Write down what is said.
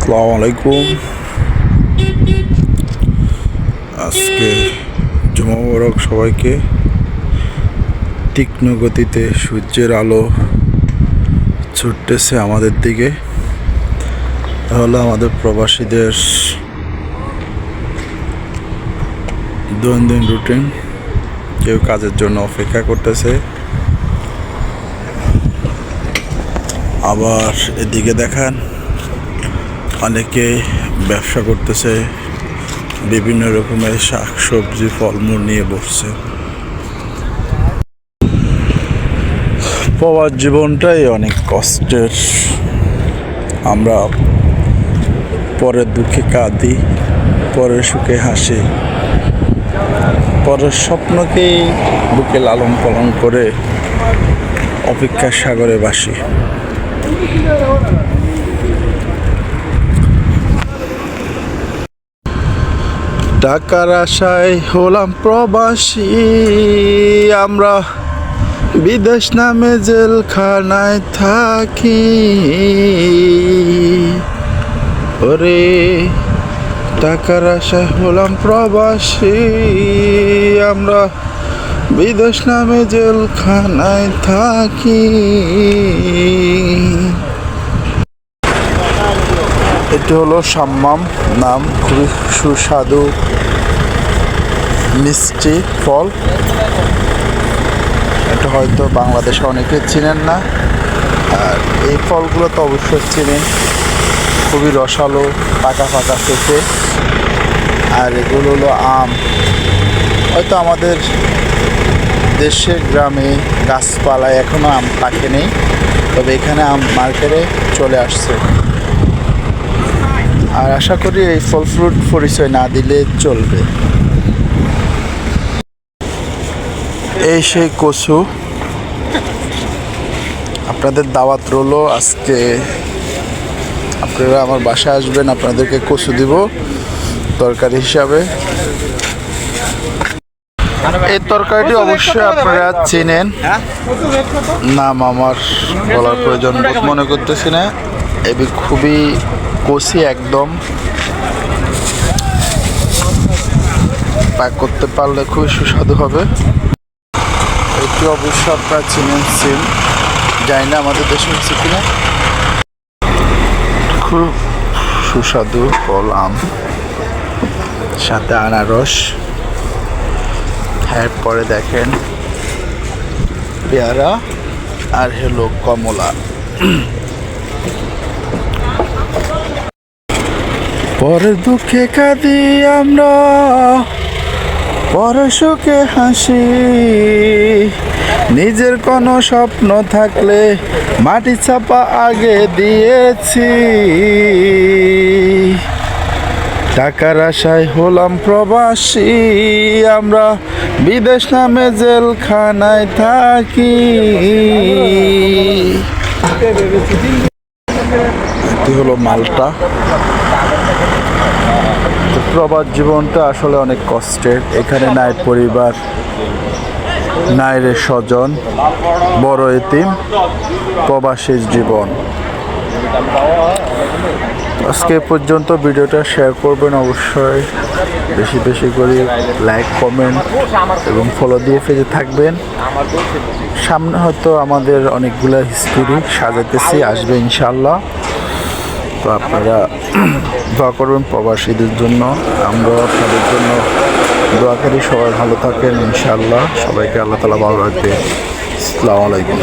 আসসালামু আলাইকুম। আজকে জুমা মোবারক সবাইকে তীক্ষ্ণ গতিতে সূর্যের আলো ছুটতেছে আমাদের দিকে। হলো আমাদের প্রবাসীদের দৈনন্দিন রুটিন কেউ কাজের জন্য অপেক্ষা করতেছে। আবার এদিকে দেখান অনেকে ব্যবসা করতেছে, বিভিন্ন রকমের শাক সবজি ফলমূল নিয়ে বসছে। প্রবাস জীবনটাই অনেক কষ্টের। আমরা পরের দুঃখে কাঁদি, পরের সুখে হাসি, পরের স্বপ্নকেই বুকে লালন পালন করে অপেক্ষার সাগরে বাসি। টাকার আশায় হলাম প্রবাসী। আমরা বিদেশ নামে জেলখানায় থাকি। ওরে টাকার আশায় হলাম প্রবাসী। আমরা বিদেশ নামে জেলখানায় থাকি। এটি হলো সাম্মাম নাম, খুবই সুস্বাদু মিষ্টি ফল। এটা হয়তো বাংলাদেশে অনেকে চিনেন না। আর এই ফলগুলো তো অবশ্যই চিনেন। খুবই রসালো, পাকা পাকা খেতে। আর এগুলো হলো আম। হয়তো আমাদের দেশে গ্রামে গাছপালায় এখনও আম পাকে নেই, তবে এখানে আম মার্কেটে চলে আসছে। আর আশা করি এই ফল ফ্রুট পরিচয় না দিলে চলবে। এই সেই কচু। আপনাদের দাওয়াত রলো আজকে। আপনারা আমার বাসায় আসবেন, আপনাদেরকে কচু দিব তরকারি হিসাবে। এই তরকারিটি অবশ্যই আপনারা চেনেন। নাম আমার বলার প্রয়োজন মনে করতেছি না। এবি খুবই কষি একদম। পাক করতে পারলে খুবই সুস্বাদু হবে। এটি অবশ্য আপনারা চিনেন, সিম। জানি না আমাদের দেশে হচ্ছে কিনা। খুব সুস্বাদু ফল, আম। সাথে আনারস। এরপরে দেখেন পেয়ারা আর হলো কমলা। পরের দুঃখে কাঁদি আমরা, পরের সুখে হাসি। নিজের কোনো স্বপ্ন থাকলে মাটি চাপা আগে দিয়েছি। টাকার আশায় হলাম প্রবাসী, আমরা বিদেশ নামে জেলখানায় থাকি। এটি হলো মালটা। প্রবাদ জীবনটা আসলে অনেক কষ্টের। এখানে নাই পরিবার নাই রে স্বজন, বড় এতিম, প্রবাসের জীবন। আজকে পর্যন্ত ভিডিওটা শেয়ার করবেন অবশ্যই। বেশি বেশি করে লাইক কমেন্ট এবং ফলো দিয়ে ফেজে থাকবেন। সামনে হয়তো আমাদের অনেকগুলো হিস্টোরি সাজাতেছি আসবে ইনশাল্লাহ তো আপনারা দোয়া করবেন প্রবাসীদের জন্য। আমরা আপনাদের জন্য দোয়া করি। সবাই ভালো থাকেন ইনশাল্লাহ সবাইকে আল্লাহ তালা ভালো রাখবে। আসসালামু আলাইকুম।